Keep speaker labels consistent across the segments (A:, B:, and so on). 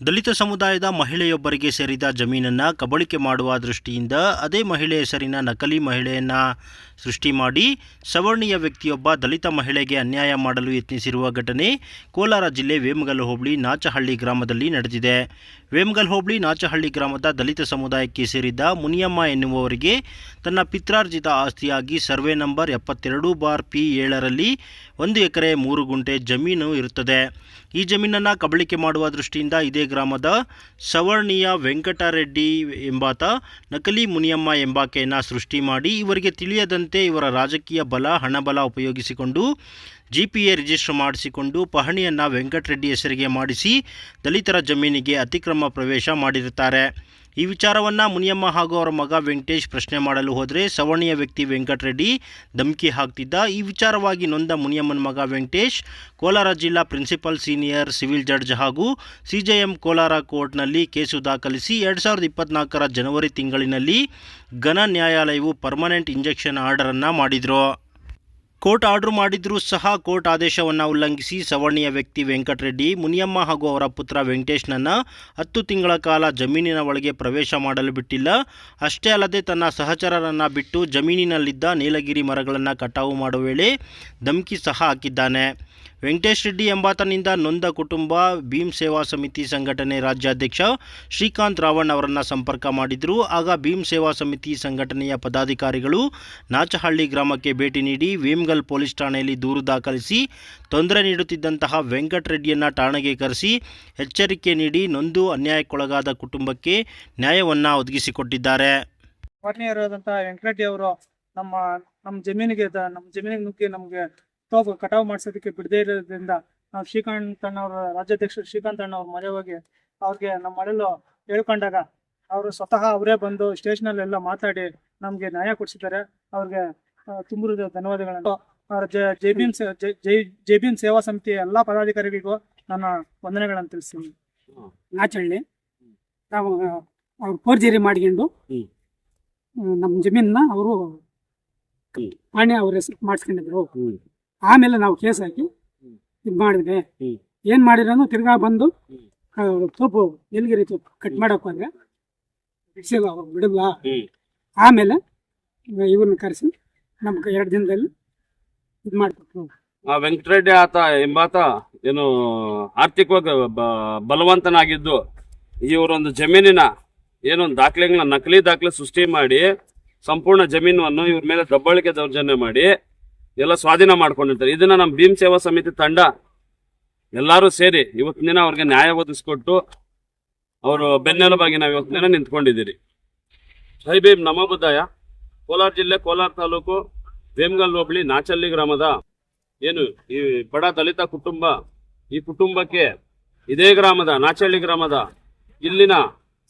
A: ದಲಿತ ಸಮುದಾಯದ ಮಹಿಳೆಯೊಬ್ಬರಿಗೆ ಸೇರಿದ ಜಮೀನನ್ನು ಕಬಳಿಕೆ ಮಾಡುವ ದೃಷ್ಟಿಯಿಂದ ಅದೇ ಮಹಿಳೆ ಹೆಸರಿನ ನಕಲಿ ಮಹಿಳೆಯನ್ನು ಸೃಷ್ಟಿ ಮಾಡಿ ಸವರ್ಣೀಯ ವ್ಯಕ್ತಿಯೊಬ್ಬ ದಲಿತ ಮಹಿಳೆಗೆ ಅನ್ಯಾಯ ಮಾಡಲು ಯತ್ನಿಸಿರುವ ಘಟನೆ ಕೋಲಾರ ಜಿಲ್ಲೆ ವೇಮಗಲ್ ಹೋಬಳಿ ನಾಚಹಳ್ಳಿ ಗ್ರಾಮದಲ್ಲಿ ನಡೆದಿದೆ. ವೇಮಗಲ್ ಹೋಬಳಿ ನಾಚಹಳ್ಳಿ ಗ್ರಾಮದ ದಲಿತ ಸಮುದಾಯಕ್ಕೆ ಸೇರಿದ ಮುನಿಯಮ್ಮ ಎನ್ನುವವರಿಗೆ ತನ್ನ ಪಿತ್ರಾರ್ಜಿತ ಆಸ್ತಿಯಾಗಿ ಸರ್ವೆ ನಂಬರ್ ಎಪ್ಪತ್ತೆರಡು ಬಾರ್ ಪಿ ಏಳರಲ್ಲಿ ಒಂದು ಎಕರೆ ಮೂರು ಗುಂಟೆ ಜಮೀನು ಇರುತ್ತದೆ. ಈ ಜಮೀನನ್ನು ಕಬಳಿಕೆ ಮಾಡುವ ದೃಷ್ಟಿಯಿಂದ ಇದೇ ಗ್ರಾಮದ ಸವರ್ಣೀಯ ವೆಂಕಟರೆಡ್ಡಿ ಎಂಬಾತ, ನಕಲಿ ಮುನಿಯಮ್ಮ ಎಂಬಾಕೆಯನ್ನು ಸೃಷ್ಟಿ ಮಾಡಿ ಇವರಿಗೆ ತಿಳಿಯದಂತೆ ಇವರ ರಾಜಕೀಯ ಬಲ, ಹಣಬಲ ಉಪಯೋಗಿಸಿಕೊಂಡು ಜಿ ಪಿ ಎ ರಿಜಿಸ್ಟರ್ ಮಾಡಿಸಿಕೊಂಡು ಪಹಣಿಯನ್ನು ವೆಂಕಟರೆಡ್ಡಿ ಹೆಸರಿಗೆ ಮಾಡಿಸಿ ದಲಿತರ ಜಮೀನಿಗೆ ಅತಿಕ್ರಮ ಪ್ರವೇಶ ಮಾಡಿರುತ್ತಾರೆ. ಈ ವಿಚಾರವನ್ನು ಮುನಿಯಮ್ಮ ಹಾಗೂ ಅವರ ಮಗ ವೆಂಕಟೇಶ್ ಪ್ರಶ್ನೆ ಮಾಡಲು ಹೋದರೆ ಸವರ್ಣೀಯ ವ್ಯಕ್ತಿ ವೆಂಕಟರೆಡ್ಡಿ ಧಮಕಿ ಹಾಕ್ತಿದ್ದ. ಈ ವಿಚಾರವಾಗಿ ನೊಂದ ಮುನಿಯಮ್ಮನ ಮಗ ವೆಂಕಟೇಶ್, ಕೋಲಾರ ಜಿಲ್ಲಾ ಪ್ರಿನ್ಸಿಪಲ್ ಸೀನಿಯರ್, ಸಿವಿಲ್ ಜಡ್ಜ್ ಹಾಗೂ ಸಿಜೆಎಂ ಕೋಲಾರ ಕೋರ್ಟ್ನಲ್ಲಿ ಕೇಸು ದಾಖಲಿಸಿ ಎರಡು ಸಾವಿರದ ಇಪ್ಪತ್ನಾಲ್ಕರ ಜನವರಿ ತಿಂಗಳಿನಲ್ಲಿ ಘನ ನ್ಯಾಯಾಲಯವು ಪರ್ಮನೆಂಟ್ ಇಂಜೆಕ್ಷನ್ ಆರ್ಡರನ್ನು ಮಾಡಿದರು. ಕೋರ್ಟ್ ಆರ್ಡರ್ ಮಾಡಿದ್ರೂ ಸಹ ಕೋರ್ಟ್ ಆದೇಶವನ್ನು ಉಲ್ಲಂಘಿಸಿ ಸವರ್ಣೀಯ ವ್ಯಕ್ತಿ ವೆಂಕಟರೆಡ್ಡಿ, ಮುನಿಯಮ್ಮ ಹಾಗೂ ಅವರ ಪುತ್ರ ವೆಂಕಟೇಶ್ನನ್ನು ಹತ್ತು ತಿಂಗಳ ಕಾಲ ಜಮೀನಿನ ಒಳಗೆ ಪ್ರವೇಶ ಮಾಡಲು ಬಿಟ್ಟಿಲ್ಲ. ಅಷ್ಟೇ ಅಲ್ಲದೆ ತನ್ನ ಸಹಚರರನ್ನು ಬಿಟ್ಟು ಜಮೀನಿನಲ್ಲಿದ್ದ ನೀಲಗಿರಿ ಮರಗಳನ್ನು ಕಟಾವು ಮಾಡುವ ವೇಳೆ ಧಮಕಿ ಸಹ ಹಾಕಿದ್ದಾನೆ. ವೆಂಕಟೇಶ್ ರೆಡ್ಡಿ ಎಂಬಾತನಿಂದ ನೊಂದ ಕುಟುಂಬ ಭೀಮ್ ಸೇವಾ ಸಮಿತಿ ಸಂಘಟನೆ ರಾಜ್ಯಾಧ್ಯಕ್ಷ ಶ್ರೀಕಾಂತ್ ರಾವಣ್ ಅವರನ್ನು ಸಂಪರ್ಕ ಮಾಡಿದ್ರು. ಆಗ ಭೀಮ್ ಸೇವಾ ಸಮಿತಿ ಸಂಘಟನೆಯ ಪದಾಧಿಕಾರಿಗಳು ನಾಚಹಳ್ಳಿ ಗ್ರಾಮಕ್ಕೆ ಭೇಟಿ ನೀಡಿ ವೇಮ್ಗಲ್ ಪೊಲೀಸ್ ಠಾಣೆಯಲ್ಲಿ ದೂರು ದಾಖಲಿಸಿ ತೊಂದರೆ ನೀಡುತ್ತಿದ್ದಂತಹ ವೆಂಕಟರೆಡ್ಡಿಯನ್ನು ಠಾಣೆಗೆ ಕರೆಸಿ ಎಚ್ಚರಿಕೆ ನೀಡಿ ನೊಂದು ಅನ್ಯಾಯಕ್ಕೊಳಗಾದ ಕುಟುಂಬಕ್ಕೆ ನ್ಯಾಯವನ್ನು ಒದಗಿಸಿಕೊಟ್ಟಿದ್ದಾರೆ.
B: ವೆಂಕಟರೆಡ್ಡಿ ಅವರು ನಮ್ಮ ನಮ್ಮ ಜಮೀನಿಗೆ ನಮ್ಮ ಜಮೀನಿಗೆ ನುಗ್ಗಿ ನಮಗೆ ತೋಪು ಕಟಾವು ಮಾಡಿಸೋದಕ್ಕೆ ಬಿಡದೇ ಇರೋದ್ರಿಂದ ನಾವು ಶ್ರೀಕಾಂತ್ ಅಣ್ಣವ್ರ ರಾಜ್ಯಾಧ್ಯಕ್ಷ ಶ್ರೀಕಾಂತ್ ಅಣ್ಣ ಅವ್ರ ಮನೆ ಹೋಗಿ ಅವ್ರಿಗೆ ನಮ್ಮ ಮನೇಲೂ ಹೇಳ್ಕೊಂಡಾಗ ಅವರು ಸ್ವತಃ ಅವರೇ ಬಂದು ಸ್ಟೇಷನಲ್ಲೆಲ್ಲ ಮಾತಾಡಿ ನಮಗೆ ನ್ಯಾಯ ಕೊಡಿಸಿದ್ದಾರೆ. ಅವ್ರಿಗೆ ತುಂಬ ಧನ್ಯವಾದಗಳನ್ನು. ಅವರ J- B M Jai- J Jai Bhim Seva Samiti ಎಲ್ಲಾ ಪದಾಧಿಕಾರಿಗಳಿಗೂ ನನ್ನ ವಂದನೆಗಳನ್ನು ತಿಳಿಸ್ತೀನಿ.
C: ನಾಚಳ್ಳಿ ನಾವು ಅವ್ರು ಫೋರ್ಜರಿ ಮಾಡ್ಕೊಂಡು ನಮ್ಮ ಜಮೀನನ್ನ ಅವರು
A: ಮಾಡಿ
C: ಪಾಣಿ ಅವ್ರ ಹೆಸರು ಮಾಡಿಸ್ಕೊಂಡಿದ್ರು. ಆಮೇಲೆ ನಾವು ಕೇಸ್ ಹಾಕಿ ಇದು
A: ಮಾಡಿದೆ
C: ಏನು ಮಾಡಿರೋನು ತಿರ್ಗಾ ಬಂದು ತೋಪು ಎಲ್ಗಿರಿ ತೋಪು? ಕಟ್ ಮಾಡಕ್ ಹೋದ್ರೆ ಬಿಡಿಸಿಲ್ಲ ಅವ್ರು ಬಿಡಲ್ಲ ಆಮೇಲೆ ಇವ್ರನ್ನ ಕರೆಸಿ ನಮ್ಗೆ ಎರಡು ದಿನದಲ್ಲಿ ಇದು ಮಾಡಿಕೊಟ್ರು.
D: ಆ ವೆಂಕಟರೆಡ್ಡಿ ಆತ ಎಂಬಾತ ಏನು ಆರ್ಥಿಕವಾಗಿ ಬಲವಂತನಾಗಿದ್ದು ಇವರೊಂದು ಜಮೀನಿನ ಏನೊಂದು ದಾಖಲೆಗಳನ್ನ ನಕಲಿ ದಾಖಲೆ ಸೃಷ್ಟಿ ಮಾಡಿ ಸಂಪೂರ್ಣ ಜಮೀನನ್ನು ಇವ್ರ ಮೇಲೆ ದಬ್ಬಾಳಿಕೆ ದೌರ್ಜನ್ಯ ಮಾಡಿ ಎಲ್ಲ ಸ್ವಾಧೀನ ಮಾಡ್ಕೊಂಡಿರ್ತಾರೆ. ಇದನ್ನ ನಮ್ಮ ಭೀಮ್ ಸೇವಾ ಸಮಿತಿ ತಂಡ ಎಲ್ಲರೂ ಸೇರಿ ಇವತ್ತಿನ ದಿನ ಅವ್ರಿಗೆ ನ್ಯಾಯ ಒದಗಿಸ್ಕೊಟ್ಟು ಅವರು ಬೆನ್ನೆಲುಬಾಗಿ ನಾವು ಇವತ್ತಿನ ನಿಂತ್ಕೊಂಡಿದ್ದೀರಿ. ಹೈ ಭೀಮ್ ನಮ ಬುದ್ಧಾಯ ಕೋಲಾರ ಜಿಲ್ಲೆ, ಕೋಲಾರ ತಾಲೂಕು, ಭೀಮ್ಗಲ್ ಹೋಬಳಿ, ನಾಚಲ್ಲಿ ಗ್ರಾಮದ ಏನು ಈ ಬಡ ದಲಿತ ಕುಟುಂಬ, ಈ ಕುಟುಂಬಕ್ಕೆ ಇದೇ ಗ್ರಾಮದ, ನಾಚಳ್ಳಿ ಗ್ರಾಮದ ಇಲ್ಲಿನ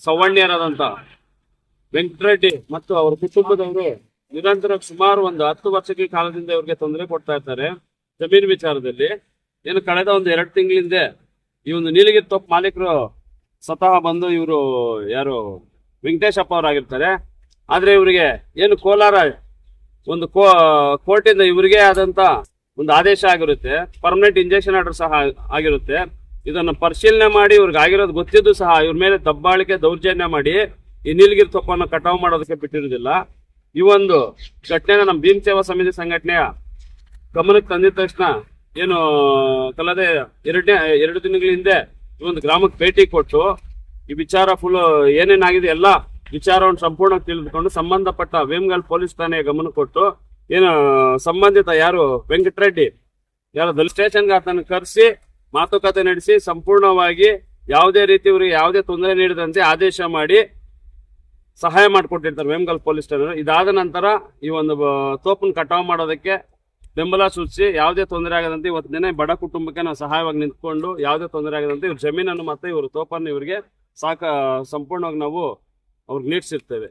D: ಸವಣ್ಯರಾದಂಥ ವೆಂಕಟರೆಡ್ಡಿ ಮತ್ತು ಅವರ ಕುಟುಂಬದವರು ನಿರಂತರ ಸುಮಾರು ಒಂದು ಹತ್ತು ವರ್ಷಕ್ಕೆ ಕಾಲದಿಂದ ಇವ್ರಿಗೆ ತೊಂದರೆ ಕೊಡ್ತಾ ಇರ್ತಾರೆ ಜಮೀನು ವಿಚಾರದಲ್ಲಿ ಏನು ಕಳೆದ ಒಂದು ಎರಡು ತಿಂಗಳಿಂದ ಈ ಒಂದು ನೀಲಗಿರಿ ತೋಪ್ ಮಾಲೀಕರು ಸ್ವತಃ ಬಂದು ಇವರು ಯಾರು ವೆಂಕಟೇಶಪ್ಪ ಅವರಾಗಿರ್ತಾರೆ. ಆದ್ರೆ ಇವರಿಗೆ ಏನು ಕೋಲಾರ ಒಂದು ಕೋ, ಕೋರ್ಟಿಂದ ಇವರಿಗೆ ಆದಂತ ಒಂದು ಆದೇಶ ಆಗಿರುತ್ತೆ. ಪರ್ಮನೆಂಟ್ ಇಂಜೆಕ್ಷನ್ ಆರ್ಡರ್ ಸಹ ಆಗಿರುತ್ತೆ. ಇದನ್ನು ಪರಿಶೀಲನೆ ಮಾಡಿ ಇವ್ರಿಗೆ ಆಗಿರೋದು ಗೊತ್ತಿದ್ದು ಸಹ ಇವ್ರ ಮೇಲೆ ದಬ್ಬಾಳಿಕೆ ದೌರ್ಜನ್ಯ ಮಾಡಿ ಈ ನೀಲಗಿರಿ ತೊಪ್ಪನ್ನು ಕಟಾವು ಮಾಡೋದಕ್ಕೆ ಬಿಟ್ಟಿರುವುದಿಲ್ಲ. ಈ ಒಂದು ಘಟನೆನ ನಮ್ಮ ಭೀಮ್ ಸೇವಾ ಸಮಿತಿ ಸಂಘಟನೆಯ ಗಮನಕ್ಕೆ ತಂದಿದ ತಕ್ಷಣ ಏನು ಕಲ್ಲದೆ ಎರಡನೇ, ಎರಡು ದಿನಗಳ ಹಿಂದೆ ಈ ಒಂದು ಗ್ರಾಮಕ್ಕೆ ಭೇಟಿ ಕೊಟ್ಟು ಈ ವಿಚಾರ ಫುಲ್ ಏನೇನಾಗಿದೆ ಎಲ್ಲ ವಿಚಾರವನ್ನು ಸಂಪೂರ್ಣ ತಿಳಿದುಕೊಂಡು ಸಂಬಂಧಪಟ್ಟ ವೇಮಗಲ್ ಪೊಲೀಸ್ ಠಾಣೆಯ ಗಮನ ಕೊಟ್ಟು ಏನು ಸಂಬಂಧಿತ ಯಾರು ವೆಂಕಟರೆಡ್ಡಿ ಯಾರು ದಲ್ ಸ್ಟೇಷನ್ಗೆ ಆತನ ಕರೆಸಿ ಮಾತುಕತೆ ನಡೆಸಿ ಸಂಪೂರ್ಣವಾಗಿ ಯಾವುದೇ ರೀತಿ ಇವರಿಗೆ ಯಾವುದೇ ತೊಂದರೆ ನೀಡದಂತೆ ಆದೇಶ ಮಾಡಿ ಸಹಾಯ ಮಾಡಿಕೊಟ್ಟಿರ್ತಾರೆ ವೇಮಗಲ್ ಪೊಲೀಸ್ ಠಾಣೆ ಇದಾದ ನಂತರ ಈ ಒಂದು ತೋಪನ್ನು ಕಟಾವು ಮಾಡೋದಕ್ಕೆ ಬೆಂಬಲ ಸೂಚಿಸಿ ಯಾವುದೇ ತೊಂದರೆ ಆಗದಂತೆ ಇವತ್ತು ದಿನ ಬಡ ಕುಟುಂಬಕ್ಕೆ ನಾವು ಸಹಾಯವಾಗಿ ನಿಂತ್ಕೊಂಡು ಯಾವುದೇ ತೊಂದರೆ ಆಗದಂತೆ ಇವ್ರ ಜಮೀನನ್ನು ಮತ್ತೆ ಇವರು ತೋಪನ್ನು ಇವರಿಗೆ ಸಾಕ ಸಂಪೂರ್ಣವಾಗಿ ನಾವು ಅವ್ರಿಗೆ ನೀಡಿಸಿರ್ತೇವೆ.